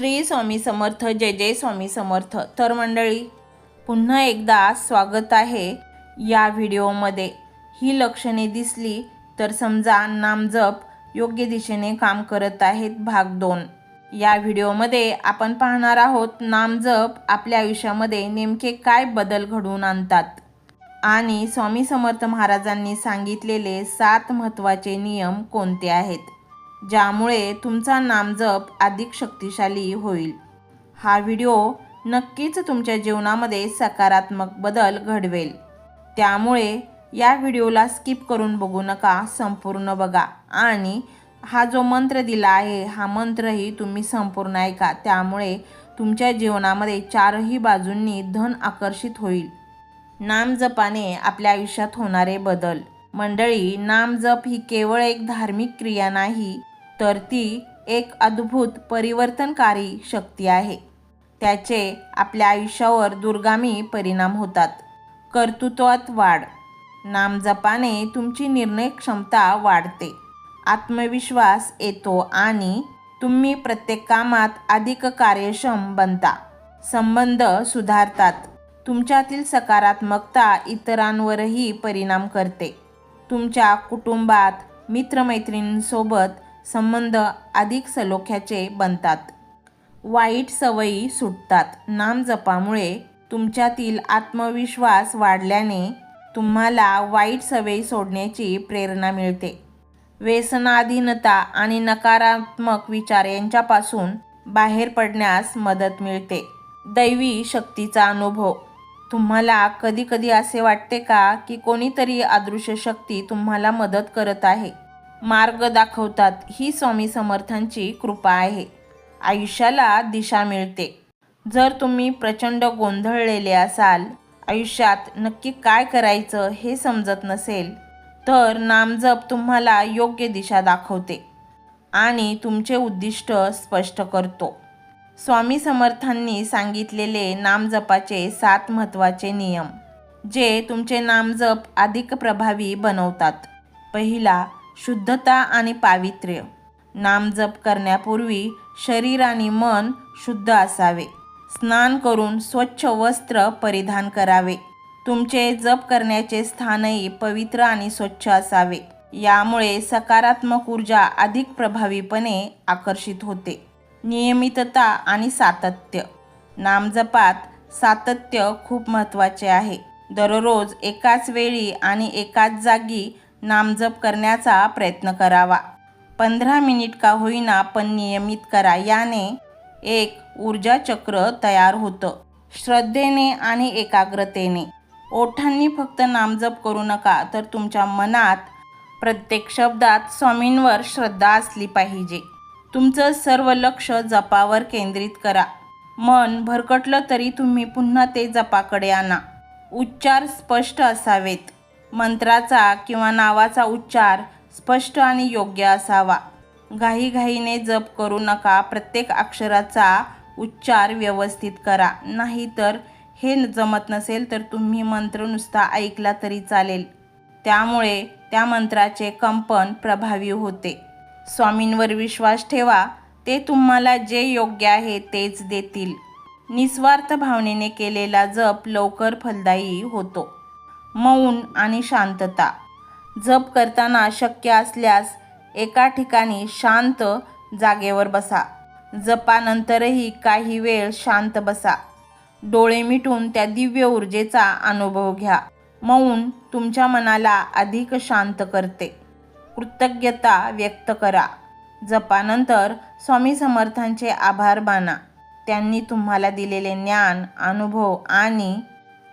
श्री स्वामी समर्थ जय जय स्वामी समर्थ. तर मंडळी पुन्हा एकदा स्वागत आहे या व्हिडिओमध्ये. ही लक्षणे दिसली तर समजा नामजप योग्य दिशेने काम करत आहेत भाग दोन. या व्हिडिओमध्ये आपण पाहणार आहोत नामजप आपल्या आयुष्यामध्ये नेमके काय बदल घडवून आणतात. आणि स्वामी समर्थ महाराजांनी सांगितलेले सात महत्त्वाचे नियम कोणते आहेत? ज्यामुळे तुमचा नामजप अधिक शक्तिशाली होईल. हा व्हिडिओ नक्कीच तुमच्या जीवनामध्ये सकारात्मक बदल घडवेल. त्यामुळे या व्हिडिओला स्किप करून बघू नका संपूर्ण बघा. आणि हा जो मंत्र दिला आहे हा मंत्रही तुम्ही संपूर्ण ऐका. त्यामुळे तुमच्या जीवनामध्ये चारही बाजूंनी धन आकर्षित होईल. नामजपाने आपल्या आयुष्यात होणारे बदल. मंडळी नामजप ही केवळ एक धार्मिक क्रिया नाही तर ती एक अद्भुत परिवर्तनकारी शक्ती आहे. त्याचे आपल्या आयुष्यावर दुर्गामी परिणाम होतात. कर्तृत्वात वाढ. नामजपाने तुमची निर्णय क्षमता वाढते. आत्मविश्वास येतो आणि तुम्ही प्रत्येक कामात अधिक कार्यक्षम बनता. संबंध सुधारतात. तुमच्यातील सकारात्मकता इतरांवरही परिणाम करते. तुमच्या कुटुंबात मित्रमैत्रिणींसोबत संबंध अधिक सलोख्याचे बनतात. वाईट सवयी सुटतात. नामजपामुळे तुमच्यातील आत्मविश्वास वाढल्याने तुम्हाला वाईट सवयी सोडण्याची प्रेरणा मिळते. व्यसनाधीनता आणि नकारात्मक विचार यांच्यापासून बाहेर पडण्यास मदत मिळते. दैवी शक्तीचा अनुभव. तुम्हाला कधीकधी असे वाटते का की कोणीतरी अदृश्य शक्ती तुम्हाला मदत करत आहे? मार्ग दाखवतात. ही स्वामी समर्थांची कृपा आहे. आयुष्याला दिशा मिळते. जर तुम्ही प्रचंड गोंधळलेले असाल आयुष्यात नक्की काय करायचं हे समजत नसेल तर नामजप तुम्हाला योग्य दिशा दाखवते आणि तुमचे उद्दिष्ट स्पष्ट करतो. स्वामी समर्थांनी सांगितलेले नामजपाचे सात महत्त्वाचे नियम जे तुमचे नामजप अधिक प्रभावी बनवतात. पहिला शुद्धता आणि पावित्र्य. नामजप करण्यापूर्वी शरीर आणि मन शुद्ध असावे. स्नान करून स्वच्छ वस्त्र परिधान करावे. तुमचे जप करण्याचे स्थानही पवित्र आणि स्वच्छ असावे. यामुळे सकारात्मक ऊर्जा अधिक प्रभावीपणे आकर्षित होते. नियमितता आणि सातत्य. नामजपात सातत्य खूप महत्त्वाचे आहे. दररोज एकाच वेळी आणि एकाच जागी नामजप करण्याचा प्रयत्न करावा. पंधरा मिनिट का होईना पण नियमित करा. याने एक ऊर्जा चक्र तयार होतं. श्रद्धेने आणि एकाग्रतेने. ओठांनी फक्त नामजप करू नका तर तुमच्या मनात प्रत्येक शब्दात स्वामींवर श्रद्धा असली पाहिजे. तुमचं सर्व लक्ष जपावर केंद्रित करा. मन भरकटलं तरी तुम्ही पुन्हा ते जपाकडे आणा. उच्चार स्पष्ट असावेत. मंत्राचा किंवा नावाचा उच्चार स्पष्ट आणि योग्य असावा. घाईघाईने जप करू नका. प्रत्येक अक्षराचा उच्चार व्यवस्थित करा. नाहीतर हे जमत नसेल तर तुम्ही मंत्र नुसता ऐकला तरी चालेल. त्यामुळे त्या मंत्राचे कंपन प्रभावी होते. स्वामींवर विश्वास ठेवा. ते तुम्हाला जे योग्य आहे तेच देतील. निस्वार्थ भावनेने केलेला जप लवकर फलदायी होतो. मौन आणि शांतता. जप करताना शक्य असल्यास एका ठिकाणी शांत जागेवर बसा. जपानंतरही काही वेळ शांत बसा. डोळे मिटून त्या दिव्य ऊर्जेचा अनुभव घ्या. मौन तुमच्या मनाला अधिक शांत करते. कृतज्ञता व्यक्त करा. जपानंतर स्वामी समर्थांचे आभार माना. त्यांनी तुम्हाला दिलेले ज्ञान अनुभव आणि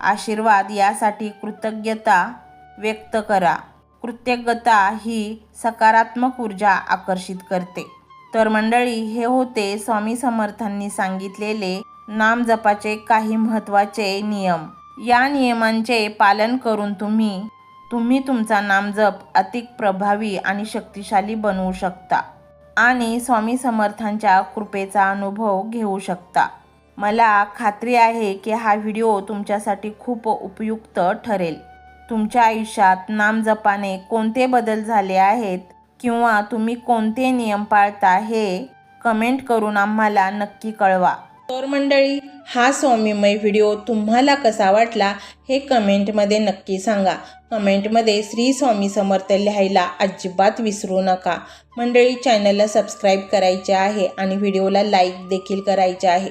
आशीर्वाद यासाठी कृतज्ञता व्यक्त करा. कृतज्ञता ही सकारात्मक ऊर्जा आकर्षित करते. तर मंडळी हे होते स्वामी समर्थांनी सांगितलेले नामजपाचे काही महत्त्वाचे नियम. या नियमांचे पालन करून तुम्ही तुम्ही तुमचा नामजप अधिक प्रभावी आणि शक्तिशाली बनवू शकता आणि स्वामी समर्थांच्या कृपेचा अनुभव घेऊ शकता. मला खात्री आहे की हा व्हिडिओ तुमच्यासाठी खूप उपयुक्त ठरेल. तुमच्या आयुष्यात नामजपाने कोणते बदल झाले आहेत किंवा तुम्ही कोणते नियम पाळता हे कमेंट करून आम्हाला नक्की कळवा. तर मंडळी हा स्वामीमय व्हिडिओ तुम्हाला कसा वाटला हे कमेंटमध्ये नक्की सांगा. कमेंटमध्ये श्री स्वामी समर्थ लिहायला अजिबात विसरू नका. मंडळी चॅनलला सबस्क्राईब करायचे आहे आणि व्हिडिओला लाईक देखील करायचे आहे.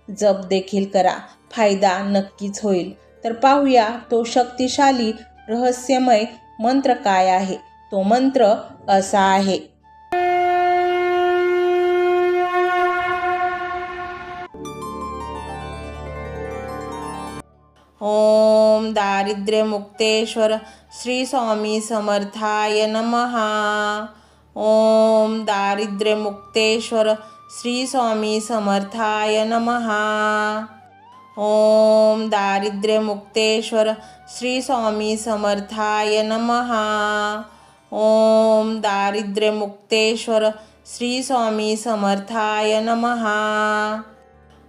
जप देखील करा. फायदा नक्कीच होईल. तर पाहूया तो शक्तिशाली रहस्यमय मंत्र काय आहे? तो मंत्र असा आहे. ओम दारिद्र्यमुक्तेश्वर श्री स्वामी समर्थाय नमः. ओम दारिद्र्यमुक्तेश्वर श्री स्वामी समर्थाय नमः। ओम दारिद्र्यमुक्तेश्वर श्री स्वामी समर्थाय नमः। ओम दारिद्र्यमुक्तेश्वर श्री स्वामी समर्थाय नमः।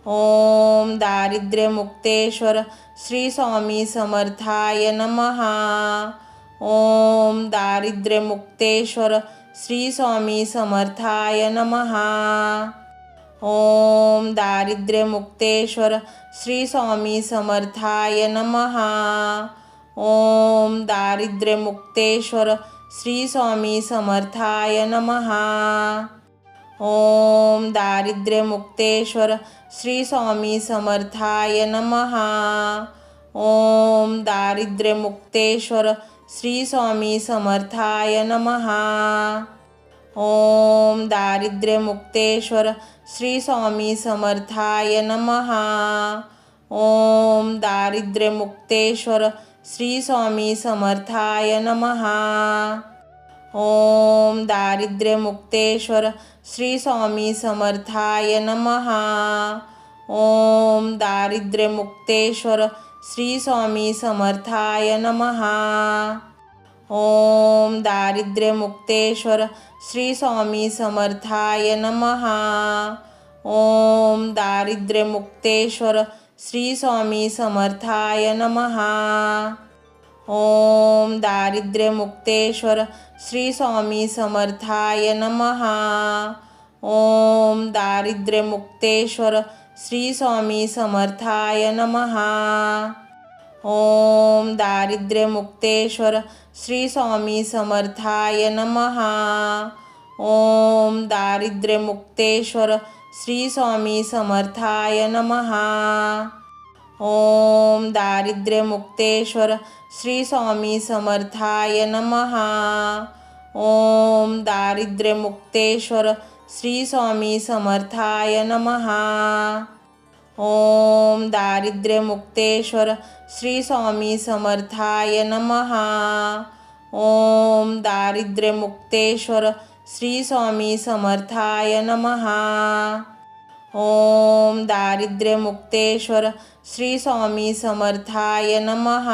ओम दारिद्र्यमुक्तेश्वर श्री स्वामी समर्थाय नमः। ओम दारिद्र्यमुक्तेश्वर श्री स्वामी समर्थाय नमः। ओम दारिद्र्यमुक्तेश्वर श्री स्वामी समर्थाय नमः। ओम दारिद्र्यमुक्तेश्वर श्री स्वामी समर्थाय नमः। ओम दारिद्र्यमुक्तेश्वर श्री स्वामी समर्थाय नमः। ओम दारिद्र्यमुक्तेश्वर श्री स्वामी समर्थाय नमः। ओम दारिद्र्यमुक्तेश्वर श्री स्वामी समर्थाय नमः। ओम दारिद्र्यमुक्तेश्वर श्री स्वामी समर्थाय नमः। ओम दारिद्र्यमुक्तेश्वर श्री स्वामी समर्थाय नमः। ओम दारिद्र्यमुक्तेश्वर श्री स्वामी समर्थाय नमः। ओम दारिद्र्यमुक्तेश्वर श्री स्वामी समर्थाय नमः। ओम दारिद्र्यमुक्तेश्वर श्री स्वामी समर्थाय नमः। ओम दारिद्र्यमुक्तेश्वर श्री स्वामी समर्थाय नमः। ओम दारिद्र्यमुक्तेश्वर श्री स्वामी समर्थाय नमः। ओम दारिद्र्यमुक्तेश्वर श्री स्वामी समर्थाय नमः। ओम दारिद्र्यमुक्तेश्वर श्री स्वामी समर्थाय नमः। ओम दारिद्र्यमुक्तेश्वर श्री स्वामी समर्थाय नमः। ओम दारिद्र्यमुक्तेश्वर श्री स्वामी समर्थाय नमः। ओम दारिद्र्यमुक्तेश्वर श्री स्वामी समर्थाय नमः। ओम दारिद्र्यमुक्तेश्वर श्री स्वामी समर्थाय नमः। ओम दारिद्र्यमुक्तेश्वर श्री स्वामी समर्थाय नमः।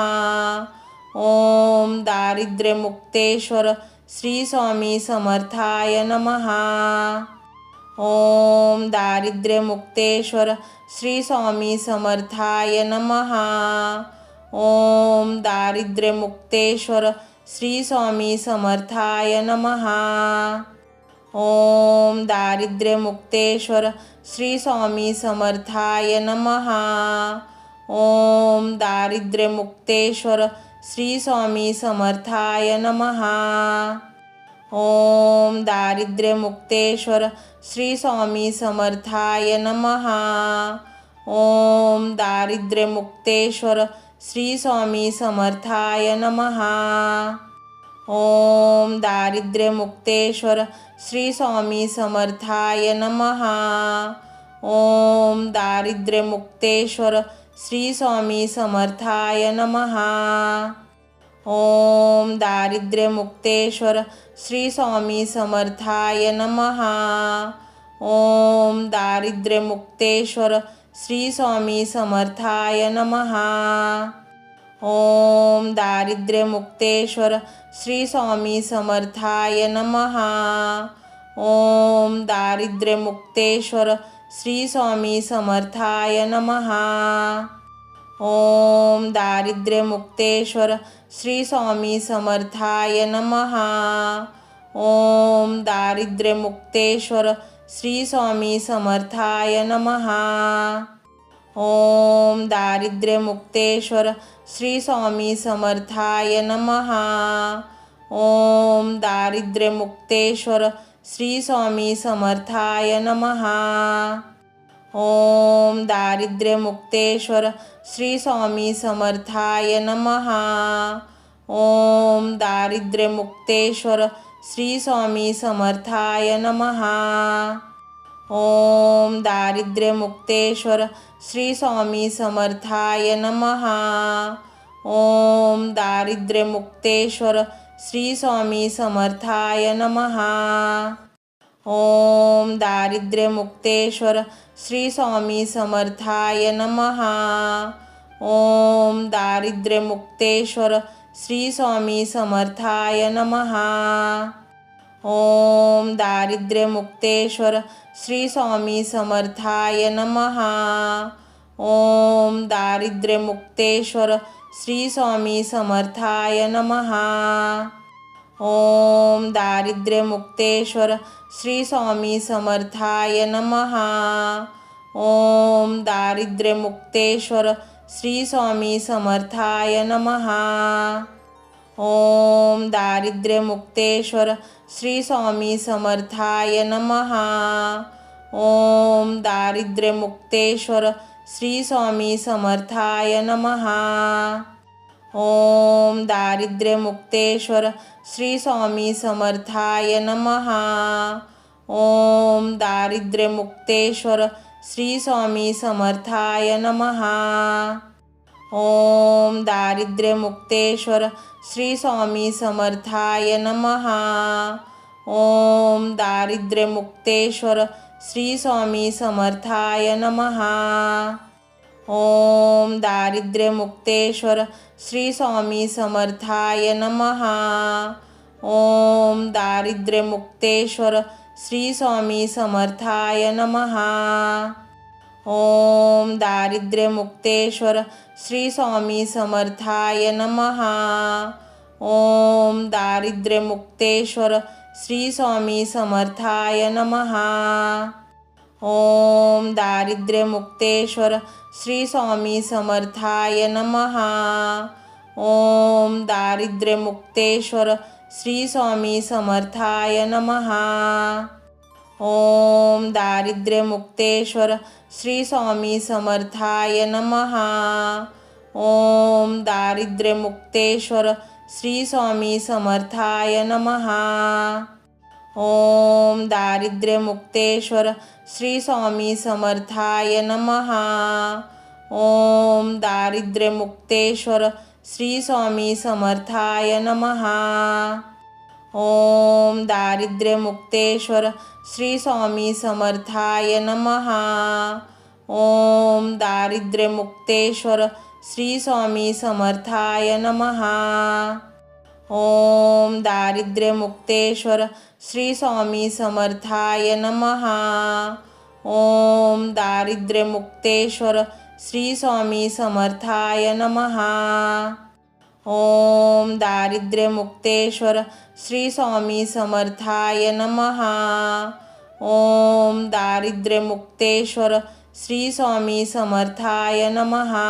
ओम दारिद्र्यमुक्तेश्वर श्री स्वामी समर्थाय नमः। ओम दारिद्र्यमुक्तेश्वर श्री स्वामी समर्थाय नमः। ओम दारिद्र्यमुक्तेश्वर श्री स्वामी समर्थाय नमः। ओम दारिद्र्यमुक्तेश्वर श्री स्वामी समर्थाय नमः। ओम दारिद्र्यमुक्तेश्वर श्री स्वामी समर्थाय नमः। ओम दारिद्र्यमुक्तेश्वर श्री स्वामी समर्थाय नमः। ओम दारिद्र्यमुक्तेश्वर श्री स्वामी समर्थाय नमहा ओम दारिद्र्यमुक्तेश्वर श्री स्वामी समर्थाय नमहा ओम दारिद्र्यमुक्तेश्वर श्री स्वामी समर्थाय नमहा ओम दारिद्र्यमुक्तेश्वर श्री स्वामी समर्थाय नमहा ओम दारिद्र्यमुक्तेश्वर श्री स्वामी समर्थाय नमहा ओम दारिद्र्यमुक्तेश्वर श्री स्वामी समर्थाय नमहा ओम दारिद्र्यमुक्तेश्वर श्री स्वामी समर्थाय नमहा ओम दारिद्र्यमुक्तेश्वर श्री स्वामी समर्थाय नमहा ओम दारिद्र्यमुक्तेश्वर श्री स्वामी समर्थाय नमहा ओम दारिद्र्यमुक्तेश्वर श्री स्वामी समर्थाय नमहा ओम दारिद्र्यमुक्तेश्वर श्री स्वामी समर्थाय नमहा ओम दारिद्र्यमुक्तेश्वर श्री स्वामी समर्थाय नमहा ओम दारिद्र्यमुक्तेश्वर श्री स्वामी समर्थाय नमहा ओम दारिद्र्यमुक्तेश्वर श्री स्वामी समर्थाय नमहा ओम दारिद्र्यमुक्तेश्वर श्री स्वामी समर्थाय नमहा ओम दारिद्र्यमुक्तेश्वर श्री स्वामी समर्थाय नमहा ओम दारिद्र्यमुक्तेश्वर श्री स्वामी समर्थाय नमहा ओम दारिद्र्यमुक्तेश्वर श्री स्वामी समर्थाय नमहा ओम दारिद्र्यमुक्तेश्वर श्री स्वामी समर्थाय नमहा ओम दारिद्र्यमुक्तेश्वर श्री स्वामी समर्थाय नमहा ओम दारिद्र्यमुक्तेश्वर श्री स्वामी समर्थाय नमहा ओम दारिद्र्यमुक्तेश्वर श्री स्वामी समर्थाय नमहा ओम दारिद्र्यमुक्तेश्वर श्री स्वामी समर्थाय नमहा ओम दारिद्र्यमुक्तेश्वर श्री स्वामी समर्थाय नमहा ओम दारिद्र्यमुक्तेश्वर श्री स्वामी समर्थाय नमहा ओम दारिद्र्यमुक्तेश्वर श्री स्वामी समर्थाय नमहा ओम दारिद्र्यमुक्तेश्वर श्री स्वामी समर्थाय नमहा ओम दारिद्र्यमुक्तेश्वर श्री स्वामी समर्थाय नमहा ओम दारिद्र्यमुक्तेश्वर श्री स्वामी समर्थाय नमहा ओम दारिद्र्यमुक्तेश्वर श्री स्वामी समर्थाय नमहा ओम दारिद्र्यमुक्तेश्वर श्री स्वामी समर्थाय नमहा ओम दारिद्र्यमुक्तेश्वर श्री स्वामी समर्थाय नमहा ओम दारिद्र्यमुक्तेश्वर श्री स्वामी समर्थाय नमहा ओम दारिद्र्यमुक्तेश्वर श्री स्वामी समर्थाय नमहा ओम दारिद्र्यमुक्तेश्वर श्री स्वामी समर्थाय नमहा ओम दारिद्र्यमुक्तेश्वर श्री स्वामी समर्थाय नमहा ओम दारिद्र्यमुक्तेश्वर श्री स्वामी समर्थाय नमहा ओम दारिद्र्यमुक्तेश्वर श्री स्वामी समर्थाय नमहा ओम दारिद्र्यमुक्तेश्वर श्री स्वामी समर्थाय नमहा ओम दारिद्र्यमुक्तेश्वर श्री स्वामी समर्थाय नमहा ओम दारिद्र्यमुक्तेश्वर श्री स्वामी समर्थाय नमहा ओम दारिद्र्यमुक्तेश्वर श्री स्वामी समर्थाय नमहा ओम दारिद्र्यमुक्तेश्वर श्री स्वामी समर्थाय नमहा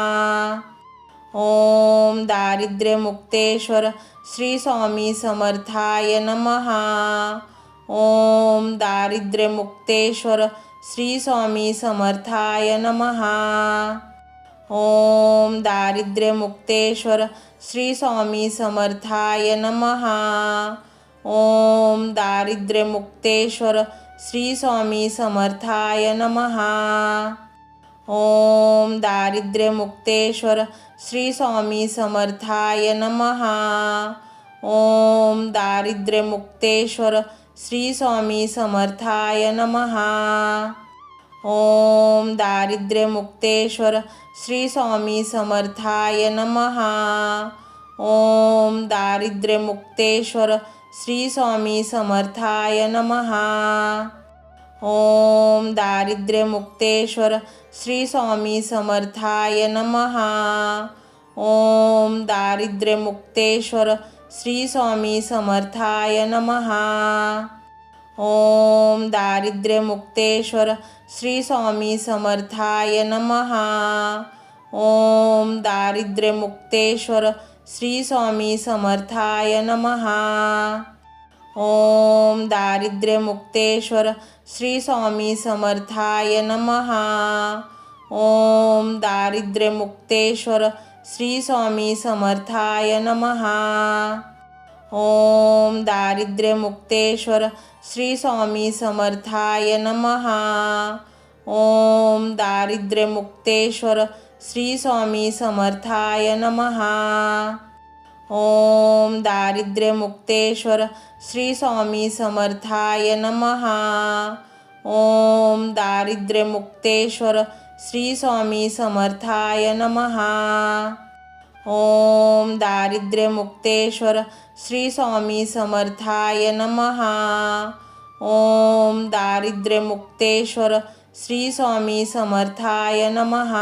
ओम दारिद्र्यमुक्तेश्वर श्री स्वामी समर्थाय नमहा ओम दारिद्र्यमुक्तेश्वर श्री स्वामी समर्थाय नमः। ओम दारिद्र्यमुक्तेश्वर श्री स्वामी समर्थाय नमः। ओम दारिद्र्यमुक्तेश्वर श्री स्वामी समर्थाय नमः। ओम दारिद्र्यमुक्तेश्वर श्री स्वामी समर्थाय नमः। ओम दारिद्र्यमुक्तेश्वर श्री स्वामी समर्थाय नमः। ओम दारिद्र्यमुक्तेश्वर श्री स्वामी समर्थाय नमः। ओम दारिद्र्यमुक्तेश्वर श्री स्वामी समर्थाय नमः। ओम दारिद्र्यमुक्तेश्वर श्री स्वामी समर्थाय नमः। ओम दारिद्र्यमुक्तेश्वर श्री स्वामी समर्थाय नमः। ओम दारिद्र्यमुक्तेश्वर श्री स्वामी समर्थाय नमः। ओम दारिद्र्यमुक्तेश्वर श्री स्वामी समर्थाय नमः। ओम दारिद्र्यमुक्तेश्वर श्री स्वामी समर्थाय नमः। ओम दारिद्र्यमुक्तेश्वर श्री स्वामी समर्थाय नमः। ओम दारिद्र्यमुक्तेश्वर श्री स्वामी समर्थाय नमः। ओम दारिद्र्यमुक्तेश्वर श्री स्वामी समर्थाय नमः। ओम दारिद्र्यमुक्तेश्वर श्री स्वामी समर्थाय नमः। ओम दारिद्र्यमुक्तेश्वर श्री स्वामी समर्थाय नमः। ओम दारिद्र्यमुक्तेश्वर श्री स्वामी समर्थाय नमः। ओम दारिद्र्यमुक्तेश्वर श्री स्वामी समर्थाय नमः।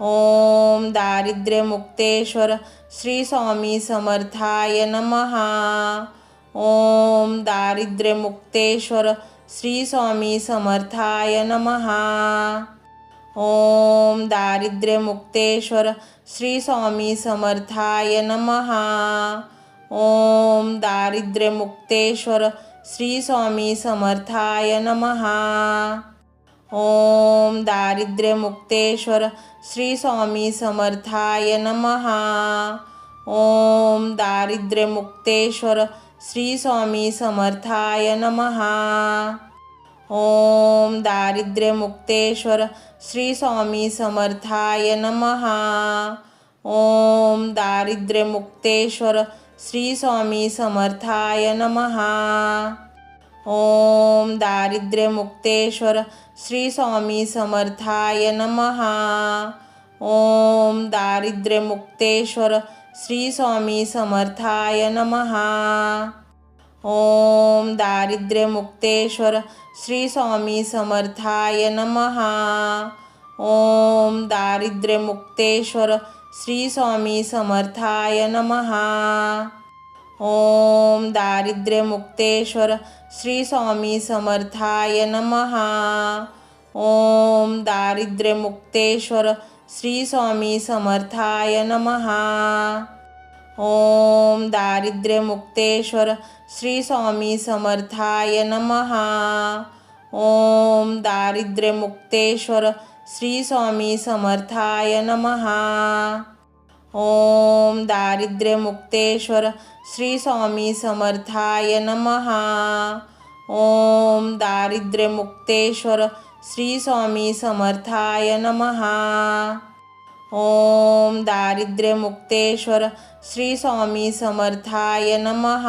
ओम दारिद्र्यमुक्तेश्वर श्री स्वामी समर्थाय नमः। ओम दारिद्र्यमुक्तेश्वर श्री स्वामी समर्थाय नमः। ओम दारिद्र्यमुक्तेश्वर श्री स्वामी समर्थाय नमः। ओम दारिद्र्यमुक्तेश्वर श्री स्वामी समर्थाय नमः। ओम दारिद्र्यमुक्तेश्वर श्री स्वामी समर्थाय नमः। ओम दारिद्र्यमुक्तेश्वर श्री स्वामी समर्थाय नमः। ओम दारिद्र्यमुक्तेश्वर श्री स्वामी समर्थाय नमः। ओम दारिद्र्यमुक्तेश्वर श्री स्वामी समर्थाय नमः। ओम दारिद्र्यमुक्तेश्वर श्री स्वामी समर्थाय नमः। ओम दारिद्र्यमुक्तेश्वर श्री स्वामी समर्थाय नमः। ओम दारिद्र्यमुक्तेश्वर श्री स्वामी समर्थाय नमः। ओम दारिद्र्यमुक्तेश्वर श्री स्वामी समर्थाय नमः। ओम दारिद्र्यमुक्तेश्वर श्री स्वामी समर्थाय नमः। ओम दारिद्र्यमुक्तेश्वर श्री स्वामी समर्थाय नमः। ओम दारिद्र्यमुक्तेश्वर श्री स्वामी समर्थाय नमः। ओम दारिद्र्यमुक्तेश्वर श्री स्वामी समर्थाय नमः। ओम दारिद्र्यमुक्तेश्वर श्री स्वामी समर्थाय नमः। ओम दारिद्र्यमुक्तेश्वर श्री स्वामी समर्थाय नमः। ओम दारिद्र्यमुक्तेश्वर श्री स्वामी समर्थाय नमः।